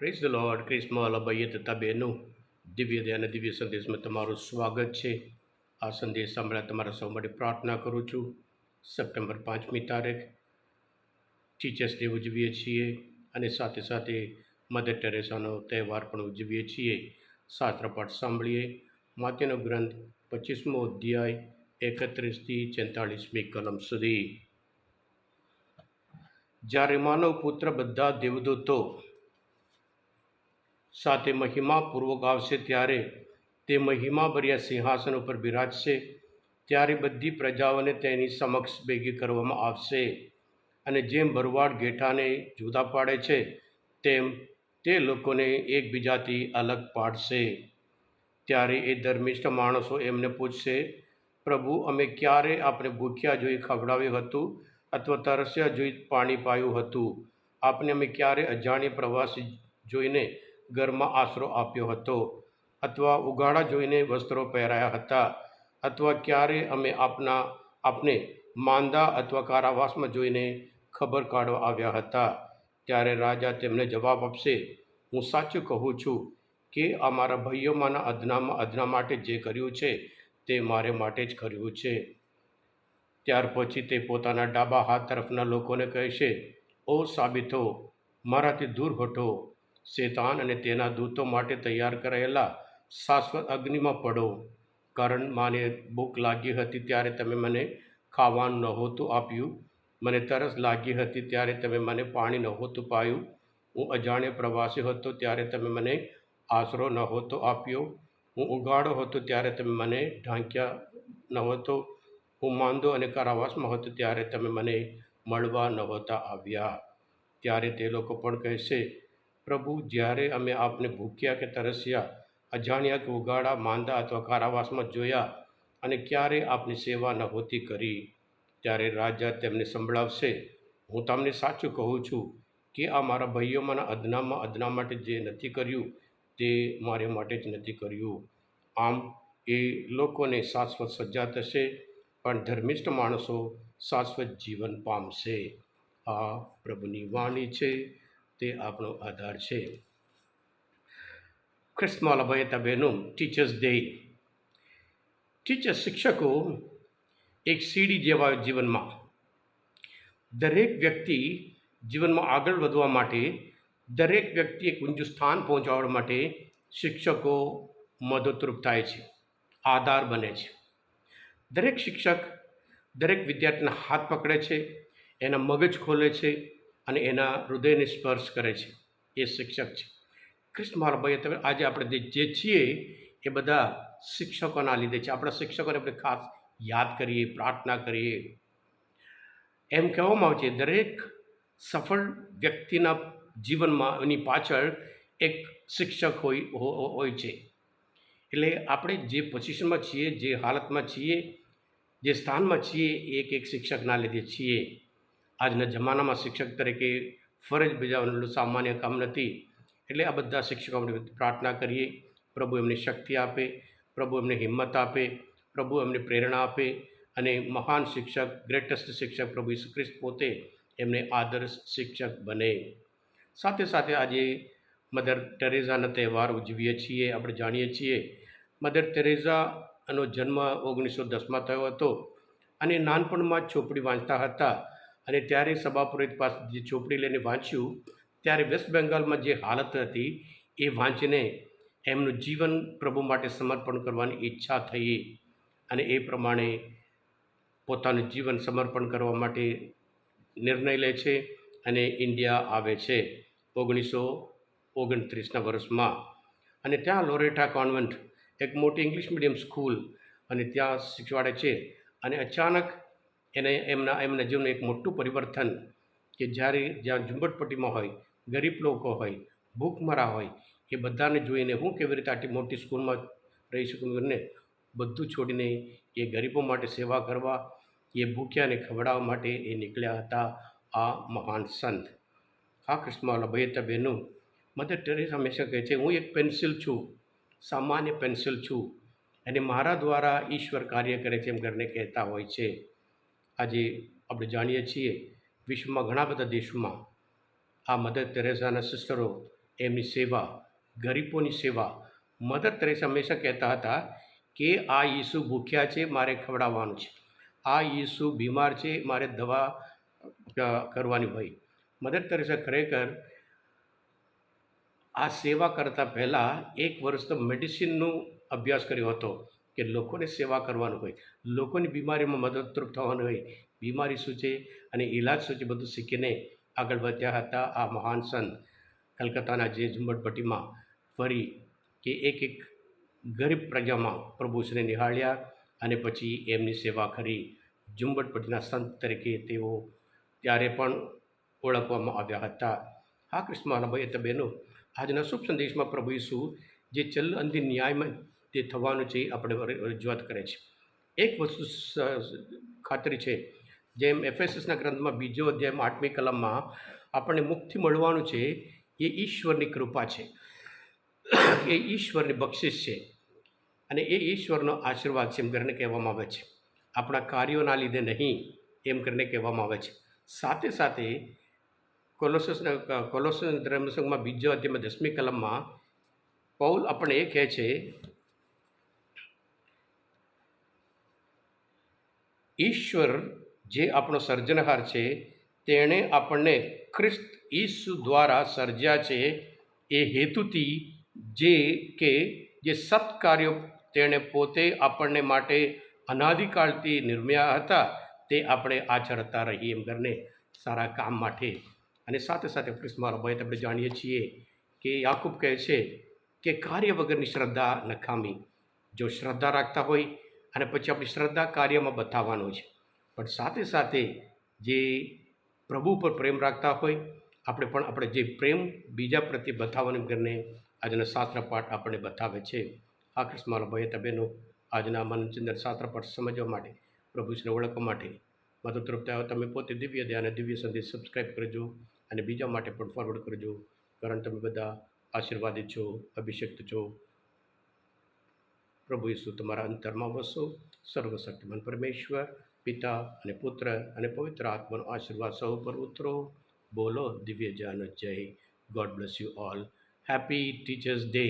Praise the lord ક્રિસ્મા ભાઈએ તથા બહેનો દિવ્ય દયા અને દિવ્ય સંદેશમાં તમારું સ્વાગત છે આ સંદેશ સાંભળ્યા તમારા સૌ માટે પ્રાર્થના કરું છું સપ્ટેમ્બર પાંચમી તારીખ ટીચર્સ ડે ઉજવીએ છીએ અને સાથે સાથે મધર ટેરેસાનો તહેવાર પણ ઉજવીએ છીએ શાસ્ત્રપાઠ સાંભળીએ માત્યનો ગ્રંથ પચીસમો અધ્યાય એકત્રીસથી ચેતાળીસમી કલમ સુધી જ્યારે માનવ પુત્ર બધા દેવદૂતો સાથે મહિમાપૂર્વક આવશે ત્યારે તે મહિમાભર્યા સિંહાસન ઉપર બિરાજશે. ત્યારે બધી પ્રજાઓને તેની સમક્ષ ભેગી કરવામાં આવશે અને જેમ ભરવાડ ગેઠાને જુદા પાડે છે, તેમ તે લોકોને એકબીજાથી અલગ પાડશે. ત્યારે એ ધર્મિષ્ઠ માણસો એમને પૂછશે, પ્રભુ, અમે ક્યારે આપણે ભૂખ્યા જોઈ ખવડાવ્યું હતું અથવા તરસ્યા જોઈ પાણી પાયું હતું? આપને અમે ક્યારે અજાણ્ય પ્રવાસી જોઈને ઘરમાં આશરો આપ્યો હતો અથવા ઉઘાડા જોઈને વસ્ત્રો પહેરાયા હતા અથવા ક્યારે અમે આપના, આપને માંદા અથવા કારાવાસમાં જોઈને ખબર કાઢવા આવ્યા હતા. ત્યારે રાજા તેમને જવાબ આપશે, હું સાચું કહું છું કે અમારા ભાઈઓમાંના અદનામાં અદના માટે જે કર્યું છે તે મારે માટે જ કર્યું છે. ત્યાર પછી તે પોતાના ડાબા હાથ તરફના લોકોને કહેશે, ઓ સાબિતો, મારાથી દૂર હટો શેતાન અને તેના દૂતો માટે તૈયાર કરાયેલા શાશ્વત અગ્નિમાં પડો. કારણ, માને ભૂખ લાગી હતી ત્યારે તમે મને ખાવાનું નહોતું આપ્યું. મને તરસ લાગી હતી ત્યારે તમે મને પાણી નહોતું પાયું. હું અજાણે પ્રવાસી હતો ત્યારે તમે મને આશરો નહોતો આપ્યો. હું ઉગાડો હતો ત્યારે તમે મને ઢાંક્યા નહોતો. હું માંદો અને કારાવાસમાં હતો ત્યારે તમે મને મળવા નહોતા આવ્યા. ત્યારે તે લોકો પણ કહેશે પ્રભુ, જ્યારે અમે આપને ભૂખ્યા કે તરસ્યા, અજાણ્યા કે ઉગાડા, માંદા અથવા કારાવાસમાં જોયા અને ક્યારે આપની સેવા નહોતી કરી, ત્યારે રાજા તેમને સંભળાવશે. હું તમને સાચું કહું છું કે આ મારા ભાઈઓમાંના અદનામાં અદના માટે જે નથી કર્યું, તે મારે માટે જ નથી કર્યું. આમ, એ લોકોને શાશ્વત સજા થશે, પણ ધર્મિષ્ઠ માણસો શાશ્વત જીવન પામશે. આ પ્રભુની વાણી છે. તે આપણો આધાર છે. ખ્રિસ્તમાલ તબેનું ટીચર્સ ડે ટીચર શિક્ષકો એક સીડી જેવા જીવનમાં દરેક વ્યક્તિ જીવનમાં આગળ વધવા માટે, દરેક વ્યક્તિ એક ઊંચું સ્થાન પહોંચાડવા માટે શિક્ષકો મદદરૂપ થાય છે, આધાર બને છે. દરેક શિક્ષક દરેક વિદ્યાર્થીના હાથ પકડે છે, એના મગજ ખોલે છે અને એના હૃદયને સ્પર્શ કરે છે. એ શિક્ષક છે. કૃષ્ણ મારા તમે આજે આપણે જે છીએ એ બધા શિક્ષકોના લીધે છે. આપણા શિક્ષકોને આપણે ખાસ યાદ કરીએ, પ્રાર્થના કરીએ. એમ કહેવામાં આવે છે, દરેક સફળ વ્યક્તિના જીવનમાં એની પાછળ એક શિક્ષક હોય હોય છે. એટલે આપણે જે પોઝિશનમાં છીએ, જે હાલતમાં છીએ, જે સ્થાનમાં છીએ એક એક શિક્ષકના લીધે છીએ. આજના જમાનામાં શિક્ષક તરીકે ફરજ બજાવવાનું સામાન્ય કામ નથી. એટલે આ બધા શિક્ષકો આપણે પ્રાર્થના કરીએ. પ્રભુ એમને શક્તિ આપે, પ્રભુ એમને હિંમત આપે, પ્રભુ એમને પ્રેરણા આપે અને મહાન શિક્ષક, ગ્રેટેસ્ટ શિક્ષક પ્રભુ ઈસુ ખ્રિસ્ત પોતે એમને આદર્શ શિક્ષક બને. સાથે સાથે આજે મધર ટેરેઝાનો તહેવાર ઉજવીએ છીએ, આપણે જાણીએ છીએ. મધર ટેરેઝાનો જન્મ ઓગણીસો દસમાં થયો હતો અને નાનપણમાં જ ચોપડી વાંચતા હતા. અને ત્યારે સભાપુરોહિત પાસે જે ચોપડી લઈને વાંચ્યું, ત્યારે વેસ્ટ બેંગાલમાં જે હાલત હતી, એ વાંચીને એમનું જીવન પ્રભુ માટે સમર્પણ કરવાની ઈચ્છા થઈ અને એ પ્રમાણે પોતાનું જીવન સમર્પણ કરવા માટે નિર્ણય લે છે અને ઇન્ડિયા આવે છે ઓગણીસો ઓગણત્રીસના વર્ષમાં. અને ત્યાં લોરેટા કોન્વેન્ટ, એક મોટી ઇંગ્લિશ મીડિયમ સ્કૂલ અને ત્યાં શીખવાડે છે અને અચાનક એને એમના એમના જીવનનું એક મોટું પરિવર્તન કે જ્યારે જ્યાં ઝુંબટપટ્ટીમાં હોય, ગરીબ લોકો હોય, ભૂખમરા હોય, એ બધાને જોઈને હું કેવી રીતે આટલી મોટી સ્કૂલમાં રહી શકું? ને બધું છોડીને એ ગરીબો માટે સેવા કરવા, એ ભૂખ્યાને ખવડાવવા માટે એ નીકળ્યા હતા આ મહાન સંત. હા કૃષ્ણ ભયતા બહેનું, મધર ટેરેસ હંમેશા કહે છે, હું એક પેન્સિલ છું, સામાન્ય પેન્સિલ છું. અને મારા દ્વારા ઈશ્વર કાર્ય કરે છે એમ કરીને કહેતા હોય છે. આજે આપણે જાણીએ છીએ વિશ્વમાં ઘણા બધા દેશોમાં આ મધર તેરેસાના સિસ્ટરો એમની સેવા, ગરીબોની સેવા મધર તેરેસા હંમેશા કહેતા હતા કે આ ઈસુ ભૂખ્યા છે, મારે ખવડાવવાનું છે. આ ઈસુ બીમાર છે, મારે દવા કરવાની હોય. મધર તેરેસા ખરેખર આ સેવા કરતાં પહેલાં એક વર્ષ તો મેડિસિનનો અભ્યાસ કર્યો હતો. કે લોકોને સેવા કરવાનું હોય. લોકોની બીમારીમાં મદદરૂપ થવાનું હોય. બીમારી શું છે અને ઈલાજ શું છે બધું શીખીને આગળ વધ્યા હતા આ મહાન સંત કલકત્તાના જે ઝુંબડપટ્ટીમાં ફરી કે એક એક ગરીબ પ્રજામાં પ્રભુશ્રીને નિહાળ્યા અને પછી એમની સેવા કરી. ઝુંબડપટ્ટીના સંત તરીકે તેઓ ત્યારે પણ ઓળખવામાં આવ્યા હતા. હા કૃષ્ણના એ તો બહેનો, આજના શુભ સંદેશમાં પ્રભુ ઈસુ જે ચલ અંતિમ ન્યાયમાં તે થવાનું છે આપણે રજૂઆત કરે છે. એક વસ્તુ ખાતરી છે, જેમ એફએસએસના ગ્રંથમાં બીજો અધ્યાયમાં આઠમી કલમમાં આપણને મુક્તિ મળવાનું છે, એ ઈશ્વરની કૃપા છે. એ ઈશ્વરની બક્ષિસ છે અને એ ઈશ્વરનો આશીર્વાદ છે એમ કરીને કહેવામાં આવે છે. આપણા કાર્યોના લીધે નહીં એમ કરીને કહેવામાં આવે છે. સાથે સાથે કોલોસસના કોલોસસ ધર્મસંઘમાં બીજો અધ્યાયમાં દસમી કલમમાં પૌલ આપણે એ કહે છે ઈશ્વર જે આપણો સર્જનહાર છે, તેણે આપણને ખ્રિસ્ત ઈસુ દ્વારા સર્જ્યા છે, એ હેતુથી જે કે જે સત્કાર્યો તેણે પોતે આપણને માટે અનાદિકાળથી નિર્મ્યા હતા, તે આપણે આચરતા રહીએ એમ કરીને સારા કામ માટે. અને સાથે સાથે ક્રિસ્મારો ભાઈ આપણે જાણીએ છીએ કે યાકૂબ કહે છે કે કાર્ય વગરની શ્રદ્ધા નખામી. જો શ્રદ્ધા રાખતા હોય અને પછી આપણી શ્રદ્ધા કાર્યમાં બતાવવાનું છે. પણ સાથે સાથે જે પ્રભુ પર પ્રેમ રાખતા હોય, આપણે પણ આપણે જે પ્રેમ બીજા પ્રત્યે બતાવવાનું કરીને આજના શાસ્ત્ર પાઠ આપણને બતાવે છે. આ કૃષ્ણ ભાઈ તબેનો આજના મનચંદર શાસ્ત્ર પાઠ સમજવા માટે પ્રભુશ્રીને ઓળખવા માટે. માત્ર તરફથી આવો, તમે પોતે દિવ્ય ધ્યાન દિવ્ય સંદેશ સબસ્ક્રાઈબ કરજો અને બીજા માટે પણ ફોરવર્ડ કરજો. કારણ તમે બધા આશીર્વાદિત છો અભિષેક છો પ્રભુ ઈસુ તમારા અંતરમાં વસો. સર્વશક્તિમાન પરમેશ્વર, પિતા અને પુત્ર અને પવિત્ર આત્માનો આશીર્વાદ સૌ પર ઉતરો. બોલો દિવ્ય જાન જય. God bless you all happy teachers day